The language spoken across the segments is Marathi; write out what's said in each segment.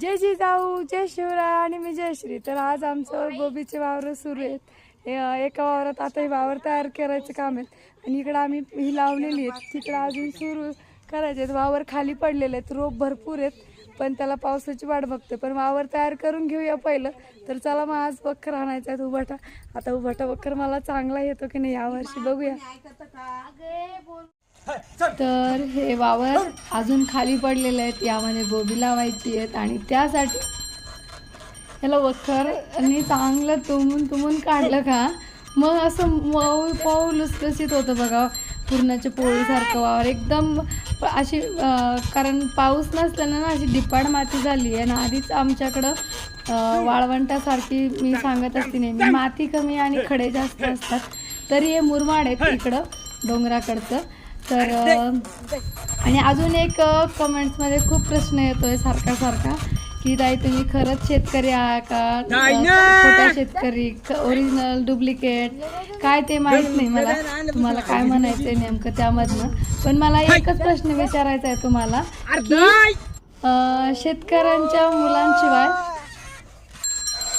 जय जिजाऊ जय शिवराय आणि मी जयश्री तर आज आमचं गोबीचे वावर सुरू आहेत. एका वावरात आता हे वावर तयार करायचं काम आहेत. आणि इकडं आम्ही ही लावलेली आहेत. तिकडं अजून सुरू करायचे आहेत. वावर खाली पडलेले आहेत. रोप भरपूर आहेत. पण त्याला पावसाची वाट बघते. पण वावर तयार करून घेऊया पहिलं. तर चला मग आज बखर आणायचा आहे उभाटा. आता उभाटा बखर मला चांगला येतो की नाही यावर्षी बघूया. तर हे वावर अजून खाली पडलेले आहेत. यामध्ये गोबी लावायची आहेत आणि त्यासाठी याला वखर आणि चांगलं तुंबून तुंबून काढलं का? मग असं मऊ पाऊ लुसलुसीत होतं बघा. पूर्णाच्या पोळीसारखं वावर. एकदम अशी कारण पाऊस नसल्यानं ना अशी डिपाड माती झाली आहे. आणि आधीच आमच्याकडं वाळवंटासारखी मी सांगत असते नेहमी माती कमी आणि खडे जास्त असतात. तरी हे मुरमाड आहेत इकडं डोंगराकडचं. तर आणि अजून एक कमेंट्समध्ये खूप प्रश्न येतोय सारखा सारखा की ताई तुम्ही खरंच शेतकरी आहात का? खोटा शेतकरी ओरिजिनल डुप्लिकेट काय ते माहीत नाही मला. तुम्हाला काय म्हणायचंय नेमकं त्यामधनं. पण मला एकच प्रश्न विचारायचा आहे तुम्हाला शेतकऱ्यांच्या मुलांशिवाय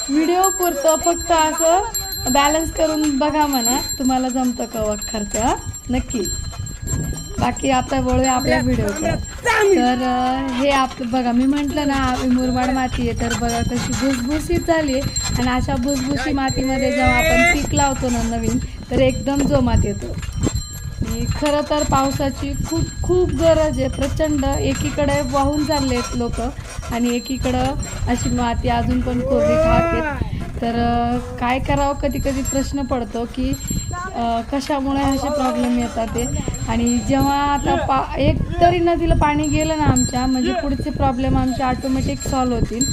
व्हिडिओ पुरतं फक्त असं बॅलन्स करून बघा म्हणा. तुम्हाला जमतं का वखरचं हं? नक्की. बाकी आता वळूया आपल्या व्हिडिओकडे तर हे आप बघा मी म्हटलं ना आपली मुरमाड माती आहे तर बघा कशी भुसभुशीत झाली आहे. आणि अशा भुसभुशी मातीमध्ये जेव्हा आपण पीक लावतो ना नवीन तर एकदम जोमात येतो. खरं तर पावसाची खूप खूप गरज आहे. प्रचंड एकीकडे वाहून चालले आहेत लोक आणि एकीकडं अशी माती अजून पण कोरडी आहेत. तर काय करावं? कधी कधी प्रश्न पडतो की कशामुळे असे प्रॉब्लेम येतात ते? आणि जेव्हा आता पा एक तरी नदीला पाणी गेलं ना आमच्या म्हणजे पुढचे प्रॉब्लेम आमचे ऑटोमॅटिक सॉल्व होतील.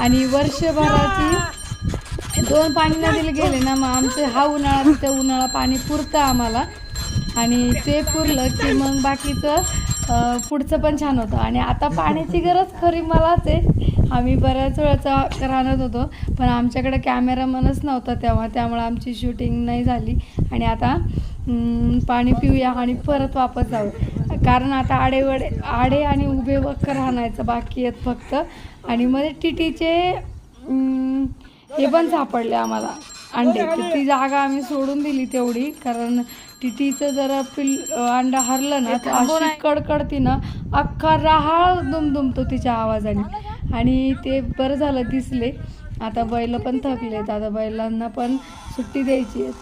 आणि वर्षभराची दोन पाणी नदीला गेले ना मग आमचे हा उन्हाळा तिथे उन्हाळा पाणी पुरतं आम्हाला. आणि ते पुरलं की मग बाकीचं पुढचं पण छान होतं. आणि आता पाण्याची गरज खरी मलाच आहे. आम्ही बऱ्याच वेळचा राहत होतो पण आमच्याकडे कॅमेरामनच नव्हता तेव्हा त्यामुळे आमची शूटिंग नाही झाली. आणि आता पाणी पिऊया आणि परत वापस जाऊ. कारण आता आडेवडे आडे आणि उभे वक्कर राहण्याचं बाकी आहेत फक्त. आणि मध्ये टिटीचे हे पण सापडले आम्हाला. अंडे. ती जागा आम्ही सोडून दिली तेवढी. कारण टिटीचं जरा पिल अंडा हरलं ना तर अशी कडकडती ना अख्खा राहाळ दुमदुमतो तिच्या आवाजाने. आणि ते बरं झालं दिसले. आता बैल पण थकलेत. आता बैलांना पण सुट्टी द्यायची आहे.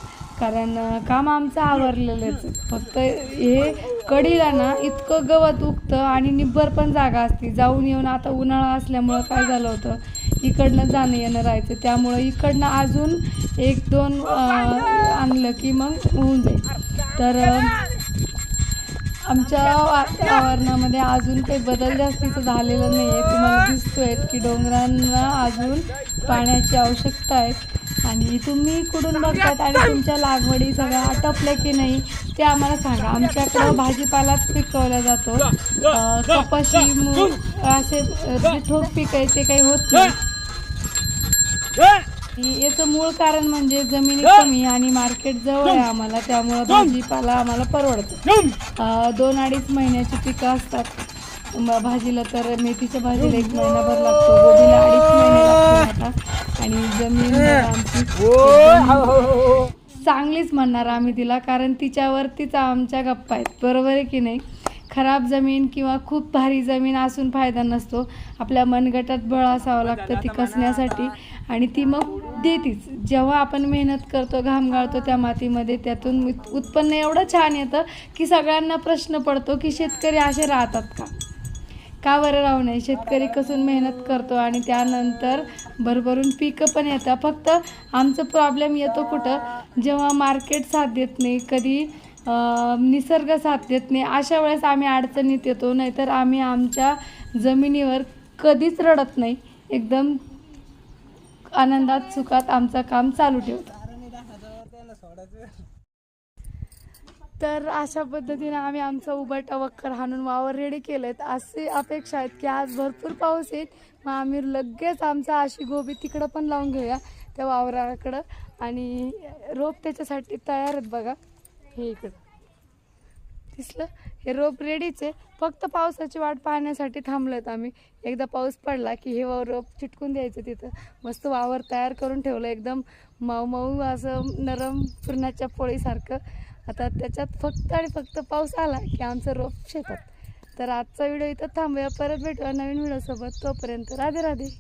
कारण काम आमचं आवरलेलंच. आहे. फक्त हे कडीला ना इतकं गवत उगतं आणि निब्बर पण जागा असते. जाऊन येऊन आता उन्हाळा असल्यामुळं काय झालं होतं? इकडनं जाणं येणं राहायचं. त्यामुळं इकडनं अजून एक दोन आणलं की मग होऊन जाईल. तर आमच्या वातावरणामध्ये अजून काही बदल जास्तीचं झालेलं नाही आहे तुम्हाला दिसतोय की डोंगरांना अजून पाण्याची आवश्यकता आहे. आणि तुम्ही कुठून बघतात आणि तुमच्या लागवडी सगळ्या आटपल्या की नाही ते आम्हाला सांगा. आमच्याकडं भाजीपालाच पिकवला जातो. कपाशी मूग असे ठोक पीक आहे ते काही होत नाही. याचं मूळ कारण म्हणजे जमिनी कमी आणि मार्केट जवळ आहे आम्हाला त्यामुळं भाजीपाला आम्हाला परवडतो. दोन अडीच महिन्याची पिकं असतात. भाजीला तर मेथीच्या भाजीला एक महिनाभर लागतो गोबीला अडीच महिने लागतो आता. आणि जमीन बघा आमची एकदम चांगलीच म्हणणार आम्ही तिला कारण तिच्यावरतीच आमच्या गप्पा आहेत. बरोबर आहे की नाही? खराब जमीन किंवा खूप भारी जमीन असून फायदा नसतो. आपल्या मनगटात बळ असावं लागतं ती कसण्यासाठी आणि ती मग देतीच. जेव्हा आपण मेहनत करतो घाम गाळतो त्या मातीमध्ये त्यातून उत- उत्पन्न एवढं छान येतं की सगळ्यांना प्रश्न पडतो की शेतकरी असे राहतात का? का बरं राहू नये? शेतकरी कसून मेहनत करतो आणि त्यानंतर भरभरून पिकं पण येतं फक्त आमचं प्रॉब्लेम येतो कुठं? जेव्हा मार्केट साथ देत नाही कधी निसर्ग साथ देत नाही अशा वेळेस आम्ही अडचणीत येतो नाहीतर आम्ही आमच्या जमिनीवर कधीच रडत नाही. एकदम आनंदात सुखात आमचं काम चालू ठेवतो. तर अशा पद्धतीने आम्ही आमचा उबाटा वक्कर हाणून वावर रेडी केलं आहेत अशी अपेक्षा आहेत की आज भरपूर पाऊस येईल. मग आम्ही लगेच आमचा अशी गोबी तिकडं पण लावून घेऊया त्या वावराकडं. आणि रोप त्याच्यासाठी तयार आहेत बघा. हे इकडं. दिसलं? हे रोप रेडीच आहे. फक्त पावसाची वाट पाहण्यासाठी थांबलोत आम्ही. एकदा पाऊस पडला की हे वा- रोप चिटकून द्यायचं तिथं. मस्त वावर तयार करून ठेवलं एकदम. मऊ मऊ असं नरम पुरणाच्या पोळीसारखं. आता त्याच्यात फक्त आणि फक्त पाऊस आला की आमचं रोप शेतात. तर आजचा व्हिडिओ इथं थांबूया. परत भेटूया नवीन व्हिडिओसोबत. तोपर्यंत राधे राधे.